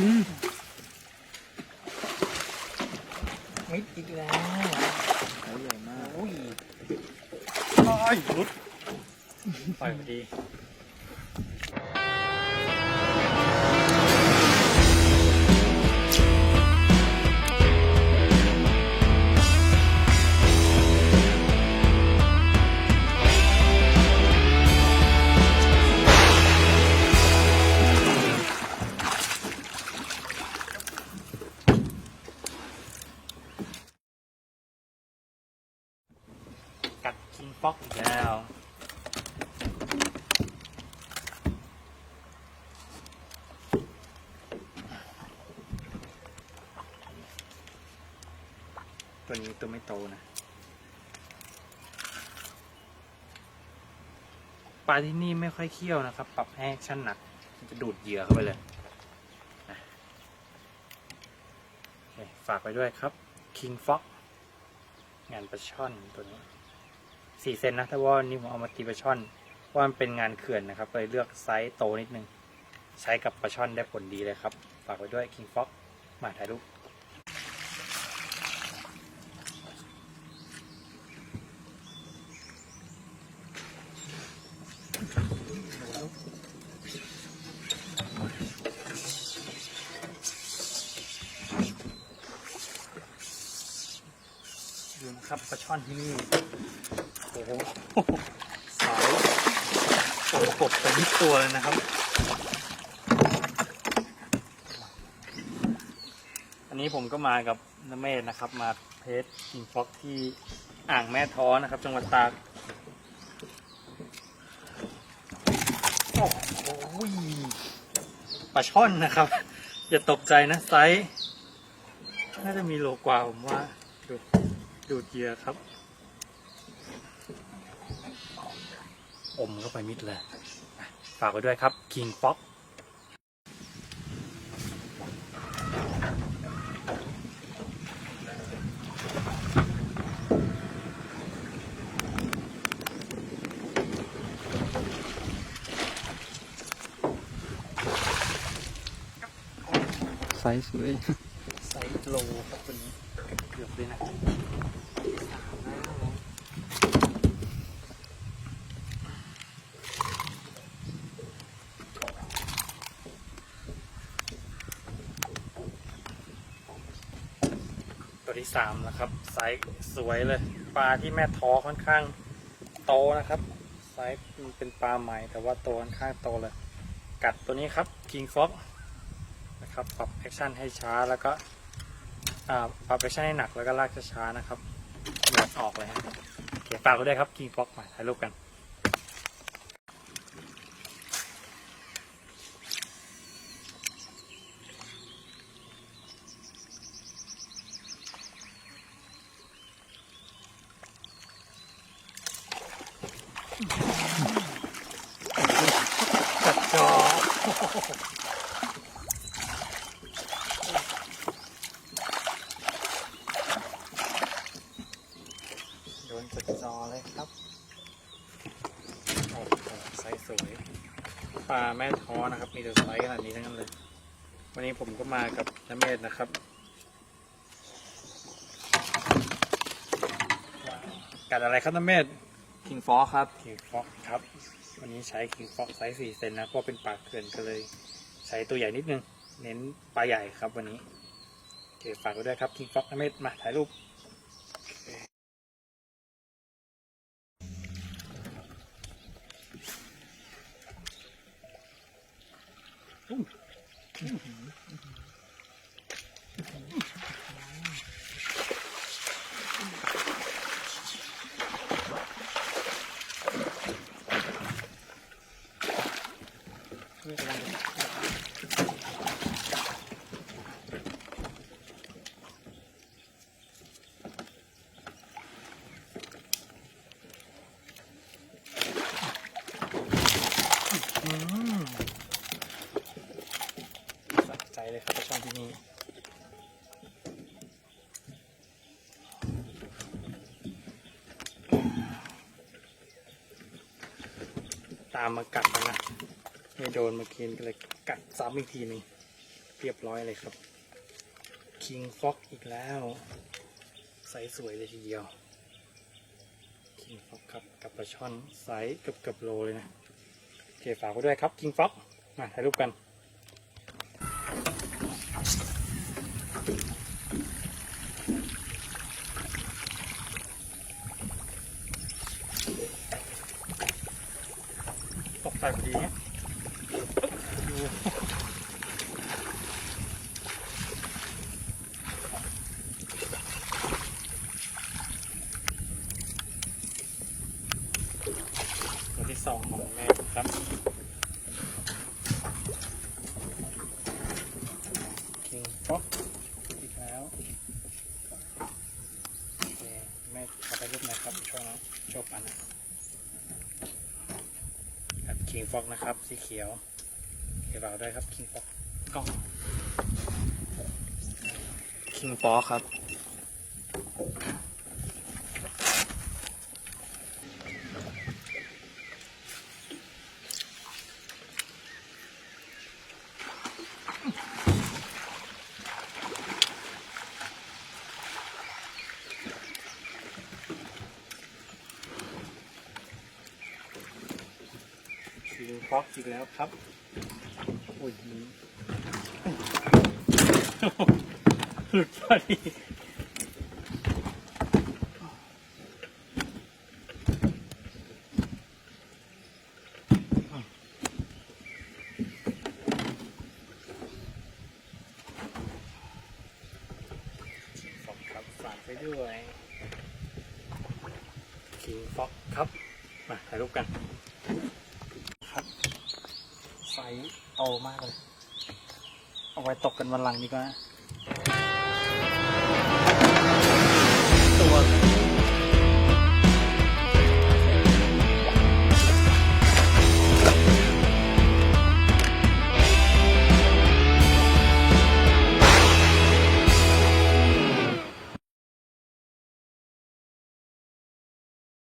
มิดอีกแล้วใหญ่มากโอ้ยลุดปล่อยพอดี กัดคิงฟ็อกอีกแล้ว ตัวนี้ตัวไม่โตนะ ปลาที่นี่ไม่ค่อยเคี่ยวนะครับ ปรับให้แอคชั่นหนัก จะดูดเหยื่อเข้าไปเลย ฝากไปด้วยครับ King Fox งานปลาช่อนตัวนี้ สี่เซนนะแต่ว่านนี้ผมเอามาตีปลาช่อนเพราะว่ามันเป็นงานเขื่อนนะครับเลยเลือกไซส์โตนิดนึง ใช้กับปลาช่อนได้ผลดีเลยครับ ฝากไว้ด้วย King Fox มาถ่ายรูปดูนะครับปลาช่อนที่นี่ โอ้โหสายโอ้กบเป็นนิดตัวเลยนะครับ อันนี้ผมก็มากับน้าเมธนะครับ มาเพจกินฟ็อกที่อ่างแม่ท้อนะครับ จังหวัดตากโอ้โหปลาช่อนนะครับ อย่าตกใจนะไซส์น่าจะมีโลกว่าผมว่า ดูดูดเหยื่อครับ อมเข้าไปมิดเลยอะฝากไว้ด้วยครับ King Fox ไซส์สวยไซส์โลครับตัวนี้ เกือบเลยนะ ตัวที่สามนะครับไซส์สวยเลย ปลาที่แม่ท้อค่อนข้างโตนะครับไซส์มันเป็นปลาใหม่แต่ว่าโตค่อนข้างโตเลย กัดตัวนี้ครับ King Fox นะครับปรับแอคชั่นให้ช้าแล้วก็ปรับแอคชั่นให้หนักแล้วก็ลากช้าๆนะครับหนวดออกเลยฮะโอเคฝากไว้ด้ครับ King Fox มาถ่ายรูปกัน โดนจัดจอเลยครับ โอ้โหไซส์สวย ปลาแม่ท้อนะครับ มีแต่ไซส์ขนาดนี้ทั้งนั้นเลย วันนี้ผมก็มากับน้าเมธนะครับกัดอะไรครับน้าเมธคิงฟอครับคิงฟ็อกครับ วันนี้ใช้คิงฟอกไซส์4เซนนะเพราะเป็นปลาเขื่อนก็เลย ใช้ตัวใหญ่นิดนึง เน้นปลาใหญ่ครับวันนี้โอเคฝากไว้ด้วยครับคิงฟอกน้าเม็ดมาถ่ายรูป อืมสะใจเลยครับช่องที่นี่ตามมากัดมันนะไม่โดนมากินก็เลยกัดซ้ำอีกทีหนึ่งเรียบร้อยเลยครับคิงฟ็อกอีกแล้วไซส์สวยเลยทีเดียวคิงฟ็อกครับกับปลาช่อนไซส์เกือบเกือบโลเลยนะโอเคฝากไว้ด้วยครับคิงฟ็อกมาถ่ายรูปกัน ตกใส่พอดีเนี่ยดูตัวที่สองของแม่ครับคิงฟ็อกอีกแล้วโอเคแม่ขอไปรูปหนะครับช่วงนั้นโชว์ปันนะ ครับคิง ฟอกนะครับ สีเขียวเขียวเราด้วยครับคิงฟอกกล้องคิงฟอครับ คิงฟอกอีกแล้วครับอุ้ยนี่หลุดพอดีคิงฟอกครับฝากไปด้วยคิงฟอกครับ มาถ่ายรูปกัน โตมากเลย เอาไว้ตกกันวันหลังดีกว่าตัว